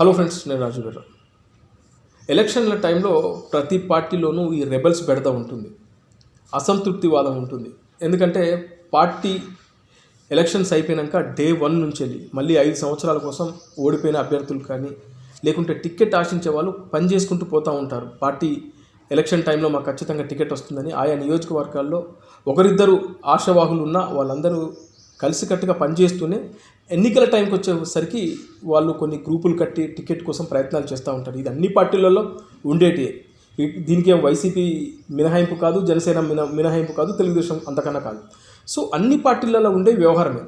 Hello friends నేను రాజు గారు. ఎలక్షన్ల టైంలో ప్రతి పార్టీలోనూ ఈ రెబల్స్ పెడతా ఉంటుంది. అసంతృప్తివాదం ఉంటుంది. ఎందుకంటే పార్టీ ఎలక్షన్స్ అయిపోయాక డే వన్ నుంచి వెళ్ళి మళ్ళీ ఐదు సంవత్సరాల కోసం ఓడిపోయిన అభ్యర్థులు కానీ లేకుంటే టికెట్ ఆశించే వాళ్ళు పని చేసుకుంటూ పోతూ ఉంటారు. పార్టీ ఎలక్షన్ టైంలో మాకు ఖచ్చితంగా టికెట్ వస్తుందని ఆయా నియోజకవర్గాల్లో ఒకరిద్దరు ఆశావాహులు ఉన్న వాళ్ళందరూ కలిసికట్టుగా పనిచేస్తూనే ఎన్నికల టైంకి వచ్చేసరికి వాళ్ళు కొన్ని గ్రూపులు కట్టి టికెట్ కోసం ప్రయత్నాలు చేస్తూ ఉంటారు. ఇది అన్ని పార్టీలలో ఉండేటి దీనికి వైసీపీ మినహాయింపు కాదు జనసేన మిన మినహాయింపు కాదు తెలుగుదేశం అంతకన్నా కాదు. సో అన్ని పార్టీలలో ఉండే వ్యవహారమే.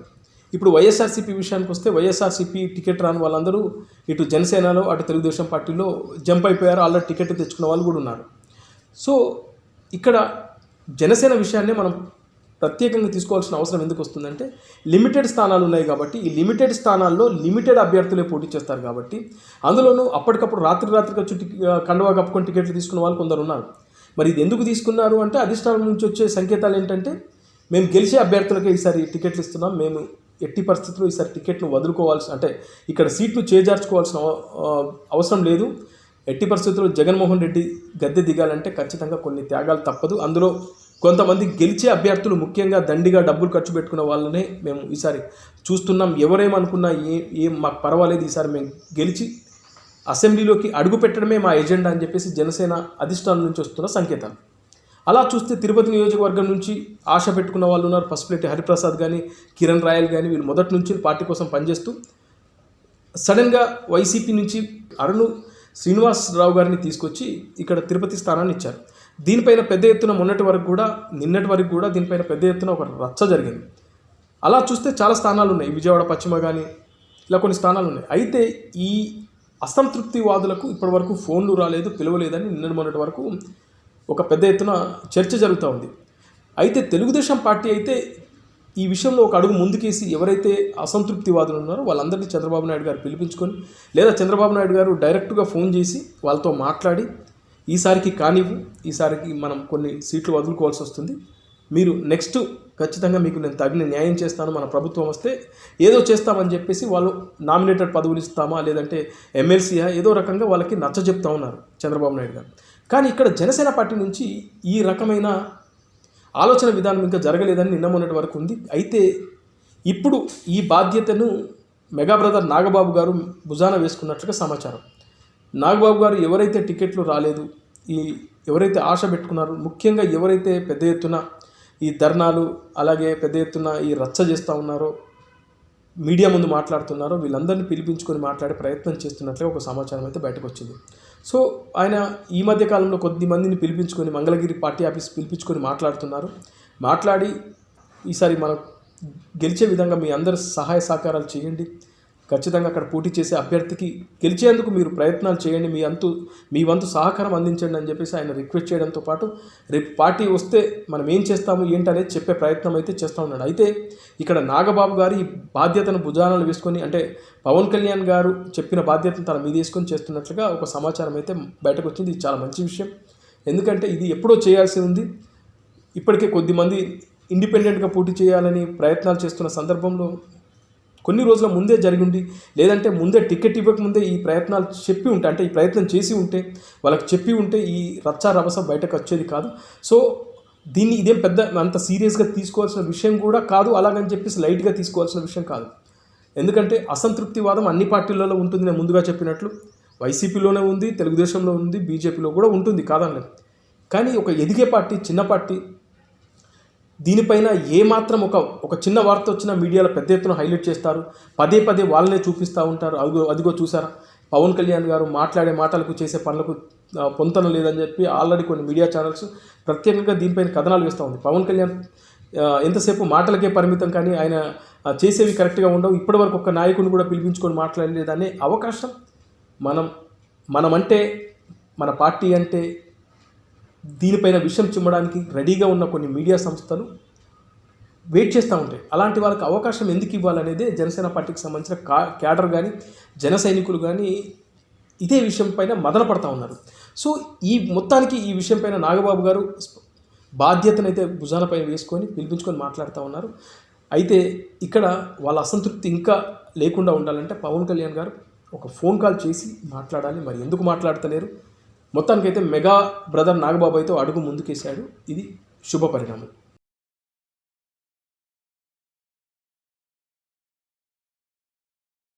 ఇప్పుడు వైఎస్ఆర్సీపీ విషయానికి వస్తే వైఎస్ఆర్సీపీ టికెట్ రాని వాళ్ళందరూ ఇటు జనసేనలో అటు తెలుగుదేశం పార్టీలో జంప్ అయిపోయారు. ఆల్రెడీ టికెట్ తెచ్చుకున్న వాళ్ళు కూడా ఉన్నారు. సో ఇక్కడ జనసేన విషయాన్ని మనం ప్రత్యేకంగా తీసుకోవాల్సిన అవసరం ఎందుకు వస్తుందంటే లిమిటెడ్ స్థానాలు ఉన్నాయి కాబట్టి ఈ లిమిటెడ్ స్థానాల్లో లిమిటెడ్ అభ్యర్థులే పోటీ చేస్తారు కాబట్టి అందులోనూ అప్పటికప్పుడు రాత్రి రాత్రిగా చుట్టి కండవా కప్పుకొని టికెట్లు తీసుకున్న వాళ్ళు కొందరు ఉన్నారు. మరి ఇది ఎందుకు తీసుకున్నారు అంటే అధిష్టానం నుంచి వచ్చే సంకేతాలు ఏంటంటే మేము గెలిచే అభ్యర్థులకే ఈసారి టికెట్లు ఇస్తున్నాం మేము ఎట్టి పరిస్థితుల్లో ఈసారి టికెట్ను వదులుకోవాల్సి అంటే ఇక్కడ సీట్లు చేజార్చుకోవాల్సిన అవ- అవసరం లేదు. ఎట్టి పరిస్థితుల్లో జగన్మోహన్ రెడ్డి గద్దె దిగాలంటే ఖచ్చితంగా కొన్ని త్యాగాలు తప్పదు. అందులో కొంతమంది గెలిచే అభ్యర్థులు ముఖ్యంగా దండిగా డబ్బులు ఖర్చు పెట్టుకున్న వాళ్ళనే మేము ఈసారి చూస్తున్నాం. ఎవరేమనుకున్నా ఏ ఏం మాకు పర్వాలేదు ఈసారి మేము గెలిచి అసెంబ్లీలోకి అడుగు పెట్టడమే మా ఎజెండా అని చెప్పేసి జనసేన అధిష్టానం నుంచి వస్తున్న సంకేతాలు. అలా చూస్తే తిరుపతి నియోజకవర్గం నుంచి ఆశ పెట్టుకున్న వాళ్ళు ఉన్నారు. పసుపులెట్టి హరిప్రసాద్ కానీ కిరణ్ రాయల్ కానీ వీళ్ళు మొదటి నుంచి పార్టీ కోసం పనిచేస్తూ సడన్గా వైసీపీ నుంచి అరుణ్ శ్రీనివాసరావు గారిని తీసుకొచ్చి ఇక్కడ తిరుపతి స్థానాన్ని ఇచ్చారు. దీనిపైన పెద్ద ఎత్తున మొన్నటి వరకు కూడా నిన్నటి వరకు కూడా దీనిపైన పెద్ద ఎత్తున ఒక రచ్చ జరిగింది. అలా చూస్తే చాలా స్థానాలు ఉన్నాయి విజయవాడ పశ్చిమ కానీ ఇలా కొన్ని స్థానాలు ఉన్నాయి అయితే ఈ అసంతృప్తివాదులకు ఇప్పటివరకు ఫోన్లు రాలేదు పిలవలేదని నిన్నటి మొన్నటి వరకు ఒక పెద్ద ఎత్తున చర్చ జరుగుతూ ఉంది. అయితే తెలుగుదేశం పార్టీ అయితే ఈ విషయంలో ఒక అడుగు ముందుకేసి ఎవరైతే అసంతృప్తివాదులు ఉన్నారో వాళ్ళందరినీ చంద్రబాబు నాయుడు గారు పిలిపించుకొని లేదా చంద్రబాబు నాయుడు గారు డైరెక్ట్గా ఫోన్ చేసి వాళ్ళతో మాట్లాడి ఈసారికి కానివ్వు ఈసారికి మనం కొన్ని సీట్లు వదులుకోవాల్సి వస్తుంది. మీరు నెక్స్ట్ ఖచ్చితంగా మీకు నేను తగిన న్యాయం చేస్తాను మన ప్రభుత్వం వస్తే ఏదో చేస్తామని చెప్పేసి వాళ్ళు నామినేటెడ్ పదవులు ఇస్తామా లేదంటే ఎమ్మెల్సీయా ఏదో రకంగా వాళ్ళకి నచ్చ చెప్తా ఉన్నారు చంద్రబాబు నాయుడు గారు. కానీ ఇక్కడ జనసేన పార్టీ నుంచి ఈ రకమైన ఆలోచన విధానం ఇంకా జరగలేదని నిన్న మొన్నటి వరకు ఉంది. అయితే ఇప్పుడు ఈ బాధ్యతను మెగా బ్రదర్ నాగబాబు గారు భుజాన వేసుకున్నట్లుగా సమాచారం. నాగబాబు గారు ఎవరైతే టికెట్లు రాలేదు ఈ ఎవరైతే ఆశ పెట్టుకున్నారో ముఖ్యంగా ఎవరైతే పెద్ద ఎత్తున ఈ ధర్నాలు అలాగే పెద్ద ఎత్తున ఈ రచ్చ చేస్తూ ఉన్నారో మీడియా ముందు మాట్లాడుతున్నారో వీళ్ళందరినీ పిలిపించుకొని మాట్లాడే ప్రయత్నం చేస్తున్నట్లుగా ఒక సమాచారం అయితే బయటకు వచ్చింది. సో ఆయన ఈ మధ్య కాలంలో కొద్ది మందిని పిలిపించుకొని మంగళగిరి పార్టీ ఆఫీస్ పిలిపించుకొని మాట్లాడుతున్నారు. మాట్లాడి ఈసారి మనం గెలిచే విధంగా మీ అందరు సహాయ సహకారాలు చేయండి. ఖచ్చితంగా అక్కడ పోటీ చేసే అభ్యర్థికి గెలిచేందుకు మీరు ప్రయత్నాలు చేయండి మీ అంతు మీ వంతు సహకారం అందించండి అని చెప్పేసి ఆయన రిక్వెస్ట్ చేయడంతో పాటు రేపు పార్టీ వస్తే మనం ఏం చేస్తాము ఏంటనేది చెప్పే ప్రయత్నం అయితే చేస్తూ ఉన్నాడు. అయితే ఇక్కడ నాగబాబు గారు ఈ బాధ్యతను భుజానాలు వేసుకొని అంటే పవన్ కళ్యాణ్ గారు చెప్పిన బాధ్యతను తన మీద వేసుకొని చేస్తున్నట్లుగా ఒక సమాచారం అయితే బయటకు వచ్చింది. ఇది చాలా మంచి విషయం. ఎందుకంటే ఇది ఎప్పుడో చేయాల్సి ఉంది. ఇప్పటికే కొద్దిమంది ఇండిపెండెంట్గా పోటీ చేయాలని ప్రయత్నాలు చేస్తున్న సందర్భంలో కొన్ని రోజుల ముందే జరిగి ఉండి లేదంటే ముందే టికెట్ ఇవ్వకముందే ఈ ప్రయత్నాలు చెప్పి ఉంటే అంటే ఈ ప్రయత్నం చేసి ఉంటే వాళ్ళకి చెప్పి ఉంటే ఈ రచ్చ రభస బయటకు వచ్చేది కాదు. సో దీన్ని ఇదేం పెద్ద అంత సీరియస్గా తీసుకోవాల్సిన విషయం కూడా కాదు. అలాగని చెప్పేసి లైట్గా తీసుకోవాల్సిన విషయం కాదు. ఎందుకంటే అసంతృప్తివాదం అన్ని పార్టీలలో ఉంటుంది. నేను ముందుగా చెప్పినట్లు వైసీపీలోనే ఉంది తెలుగుదేశంలో ఉంది బీజేపీలో కూడా ఉంటుంది కాదనలేదు కానీ ఒక ఎదిగే పార్టీ చిన్న పార్టీ దీనిపైన ఏమాత్రం ఒక ఒక చిన్న వార్త వచ్చినా మీడియాలో పెద్ద ఎత్తున హైలైట్ చేస్తారు. పదే పదే వాళ్ళనే చూపిస్తూ ఉంటారు. అదిగో అదిగో చూసారా? పవన్ కళ్యాణ్ గారు మాట్లాడే మాటలకు చేసే పనులకు పొంతన లేదని చెప్పి ఆల్రెడీ కొన్ని మీడియా ఛానల్స్ ప్రత్యేకంగా దీనిపైన కథనాలు వేస్తూ ఉంది. పవన్ కళ్యాణ్ ఎంతసేపు మాటలకే పరిమితం కానీ ఆయన చేసేవి కరెక్ట్గా ఉండవు. ఇప్పటివరకు ఒక నాయకుడిని కూడా పిలిపించుకొని మాట్లాడలేదనే అవకాశం మనం మనమంటే మన పార్టీ అంటే దీనిపైన విషయం చిమ్మడానికి రెడీగా ఉన్న కొన్ని మీడియా సంస్థలు వెయిట్ చేస్తూ ఉంటాయి అలాంటి వాళ్ళకి అవకాశం ఎందుకు ఇవ్వాలనేదే జనసేన పార్టీకి సంబంధించిన కా క్యాడర్ కానీ జన సైనికులు కానీ ఇదే విషయం పైన మదన పడతా ఉన్నారు. సో ఈ మొత్తానికి ఈ విషయం పైన నాగబాబు గారు స్ప- బాధ్యతనైతే భుజాలపై వేసుకొని పిలిపించుకొని మాట్లాడుతూ ఉన్నారు. అయితే ఇక్కడ వాళ్ళ అసంతృప్తి ఇంకా లేకుండా ఉండాలంటే పవన్ కళ్యాణ్ గారు ఒక ఫోన్ కాల్ చేసి మాట్లాడాలి. మరి ఎందుకు మాట్లాడతలేరు? మొత్తానికైతే మెగా బ్రదర్ నాగబాబు అయితే అడుగు ముందుకేశాడు. ఇది శుభ పరిణామం.